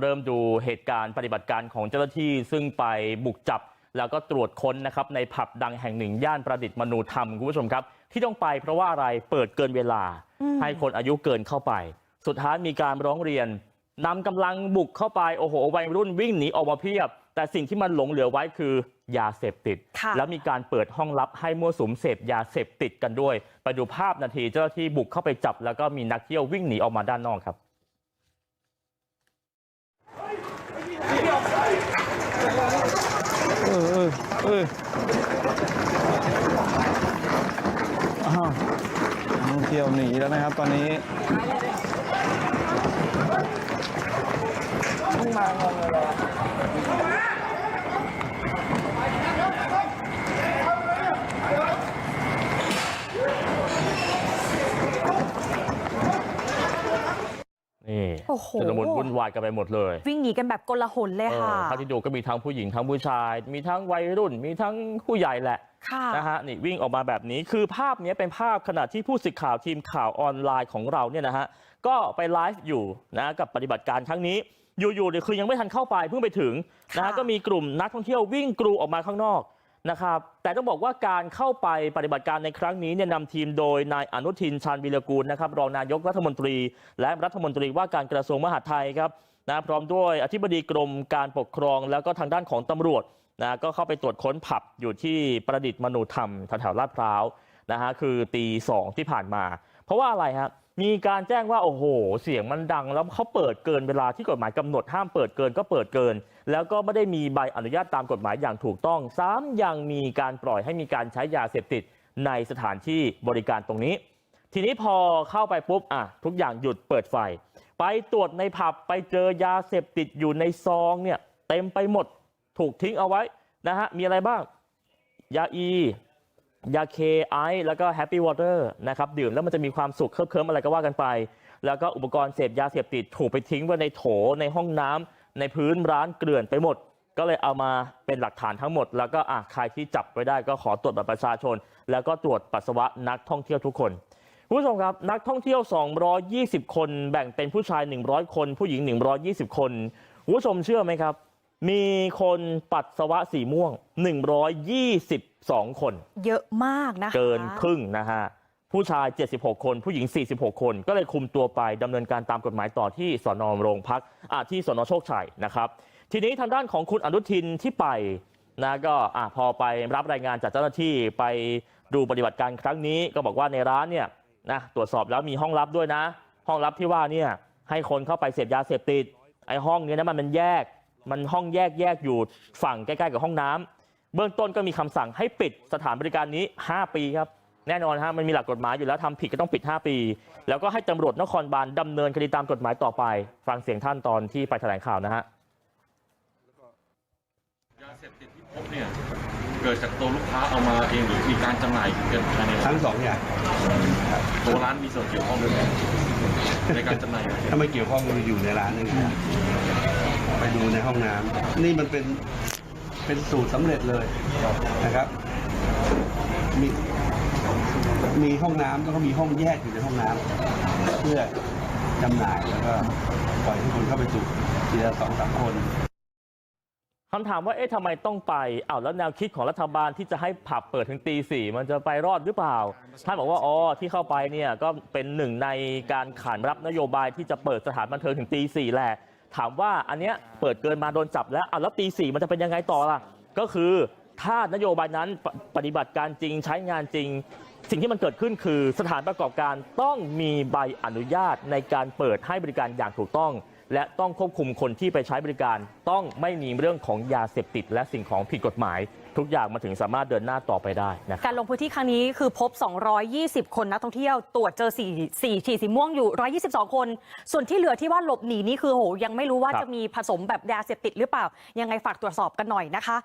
เริ่มดูเหตุการณ์ปฏิบัติการของเจ้าหน้าที่ซึ่งไปบุกจับแล้วก็ตรวจค้นนะครับในผับดังแห่งหนึ่งย่านประดิษฐ์มนูธรรมคุณผู้ชมครับ ที่ต้องไปเพราะว่าอะไรเปิดเกินเวลา ให้คนอายุเกินเข้าไป สุดท้ายมีการร้องเรียนนำกำลังบุกเข้าไปโอ้โหวัยรุ่นวิ่งหนีออกมาเพียบ แต่สิ่งที่มันหลงเหลือไว้คือยาเสพติด แล้วมีการเปิดห้องลับให้มั่วสุมเสพยาเสพติดกันด้วย ไปดูภาพนาทีเจ้าหน้าที่บุกเข้าไปจับ แล้วก็มีนักเที่ยววิ่งหนีออกมาด้านนอกครับ เออเออเอออ้าวนักท่องเที่ยวหนีแล้วนะครับ ตอนนี้นี่โอ้โห ชุลมุนวุ่นวายกันไปหมดเลยวิ่งหนีกันแบบกลหนเลยเอค่ะอเท่าที่ดูก็มีทั้งผู้หญิงทั้งผู้ชาย มีทั้งวัยรุ่น มีทั้งผู้ใหญ่แหละค่ะนะฮะนี่วิ่งออกมาแบบนี้คือภาพเนี้ยเป็นภาพขณะที่ผู้สื่อข่าวทีมข่าวออนไลน์ของเราเนี่ยนะฮะก็ไปไลฟ์อยู่นะกับปฏิบัติการครั้งนี้อยู่ๆเนี่ยคือยังไม่ทันเข้าไปเพิ่งไปถึงนะฮะค่ะก็มีกลุ่มนักท่องเที่ยววิ่งกรูออกมาข้างนอก นะครับแต่ต้องบอกว่าการเข้าไปปฏิบัติการในครั้งนี้เนี่ยนำทีมโดยนายอนุทินชาญวิรกูลนะครับรองนายกรัฐมนตรี และรัฐมนตรีว่าการกระทรวงมหาดไทยครับนะพร้อมด้วยอธิบดีกรมการปกครองแล้วก็ทางด้านของตำรวจนะก็เข้าไปตรวจค้นผับอยู่ที่ประดิษฐ์มนูธรรมแถวลาดพร้าวนะฮะคือตีสองที่ผ่านมา เพราะว่าอะไรฮะ มีการแจ้งว่าโอ้โห เสียงมันดังแล้วเขาเปิดเกินเวลาที่กฎหมายกำหนดห้ามเปิดเกินก็เปิดเกิน แล้วก็ไม่ได้มีใบอนุญาตตามกฎหมายอย่างถูกต้องซ้ำยังมีการปล่อยให้มีการใช้ยาเสพติดในสถานที่บริการตรงนี้ ทีนี้พอเข้าไปปุ๊บอะทุกอย่างหยุดเปิดไฟ ไปตรวจในผับไปเจอยาเสพติดอยู่ในซองเนี่ยเต็มไปหมดถูกทิ้งเอาไว้นะฮะมีอะไรบ้าง ยาอี ยาเคไอซ์แล้วก็แฮปปี้วอเตอร์นะครับดื่มแล้วมันจะมีความสุขเคลิบเคลิ้มอะไรก็ว่ากันไป แล้วก็อุปกรณ์เสพยาเสพติดถูกไปทิ้งไว้ในโถในห้องน้ำในพื้นร้านเกลื่อนไปหมด ก็เลยเอามาเป็นหลักฐานทั้งหมด แล้วก็อะใครที่จับไว้ได้ก็ขอตรวจบัตรประชาชน แล้วก็ตรวจปัสสาวะนักท่องเที่ยวทุกคนคุณผู้ชมครับนักท่องเที่ยว 220 คนแบ่งเป็นผู้ชาย 100 คน ผู้หญิง 120 คนคุณผู้ชมเชื่อไหมครับ มีคนปัสสาวะสีม่วง122คนเยอะมากนะคะเกินครึ่งนะฮะผู้ชาย76คนผู้หญิง46คนก็เลยคุมตัวไปดำเนินการตามกฎหมายต่อที่สอนอโรงพักอ่าที่สอนอโชคชัยนะครับ ทีนี้ทางด้านของคุณอนุทินที่ไปนะก็อะพอไปรับรายงานจากเจ้าหน้าที่ไปดูปฏิบัติการครั้งนี้ก็บอกว่าในร้านเนี่ยนะตรวจสอบแล้วมีห้องลับด้วยนะ ห้องลับที่ว่าเนี่ยให้คนเข้าไปเสพยาเสพติดไอ้ห้องเนี้นะมันเป็นแยก มันห้องแยกแยกอยู่ฝั่งใกล้ๆกับห้องน้ำเบื้องต้นก็มีคำสั่งให้ปิดสถานบริการนี้5ปีครับแน่นอนฮะมันมีหลักกฎหมายอยู่แล้วทำผิดก็ต้องปิด 5 ปี แล้วก็ให้ตำรวจนครบาลดำเนินคดีตามกฎหมายต่อไป ฟังเสียงท่านตอนที่ไปแถลงข่าวนะฮะยาเสพติดที่พบเนี่ยเกิดจากตัวลูกค้าเอามาเองหรือมีการจำหน่ายเกินภายในร้าทั้นงสองอย่างตัวร้านมีส่วนเกี่ยวข้องด้วยไหมในการจำหน่ายยาเสพติดถ้าไม่เกี่ยวข้องมันอยู่ในร้านนี่นะ ไปดูในห้องน้ำนี่มันเป็นเป็นสูตรสำเร็จเลยนะครับ มีมีห้องน้ำแล้วก็มีห้องแยกอยู่ในห้องน้ำเพื่อจำหน่ายแล้วก็ปล่อยให้คนเข้าไปสูบทีละสองสามคนคำถามว่าเอ๊ะทำไมต้องไปอ้าวแล้วแนวคิดของรัฐบาลที่จะให้ผับเปิดถึงตีสี่มันจะไปรอดหรือเปล่าท่านบอกว่าอ๋อที่เข้าไปเนี่ยก็เป็นหนึ่งในการขานรับนโยบายที่จะเปิดสถานบันเทิงถึงตีสี่แหละ ถามว่าอันเนี้ยเปิดเกินมาโดนจับแล้วอ้าวแล้วตีสี่มันจะเป็นยังไงต่อล่ะก็คือถ้านโยบายนั้นปปฏิบัติการจริงใช้งานจริง สิ่งที่มันเกิดขึ้นคือสถานประกอบการต้องมีใบอนุญาตในการเปิดให้บริการอย่างถูกต้อง และต้องควบคุมคนที่ไปใช้บริการต้องไม่มีเรื่องของยาเสพติด และสิ่งของผิดกฎหมาย ทุกอย่างมาถึงสามารถเดินหน้าต่อไปได้นะครับการลงพื้นที่ครั้งนี้คือพบ 220 คนนักท่องเที่ยวตรวจเจอ4 4ฉีดสีม่วงอยู่ 122 คน ส่วนที่เหลือที่ว่าหลบหนีนี่คือโหยังไม่รู้ว่าครับจะมีผสมแบบยาเสพติดหรือเปล่ายังไงฝากตรวจสอบกันหน่อยนะคะ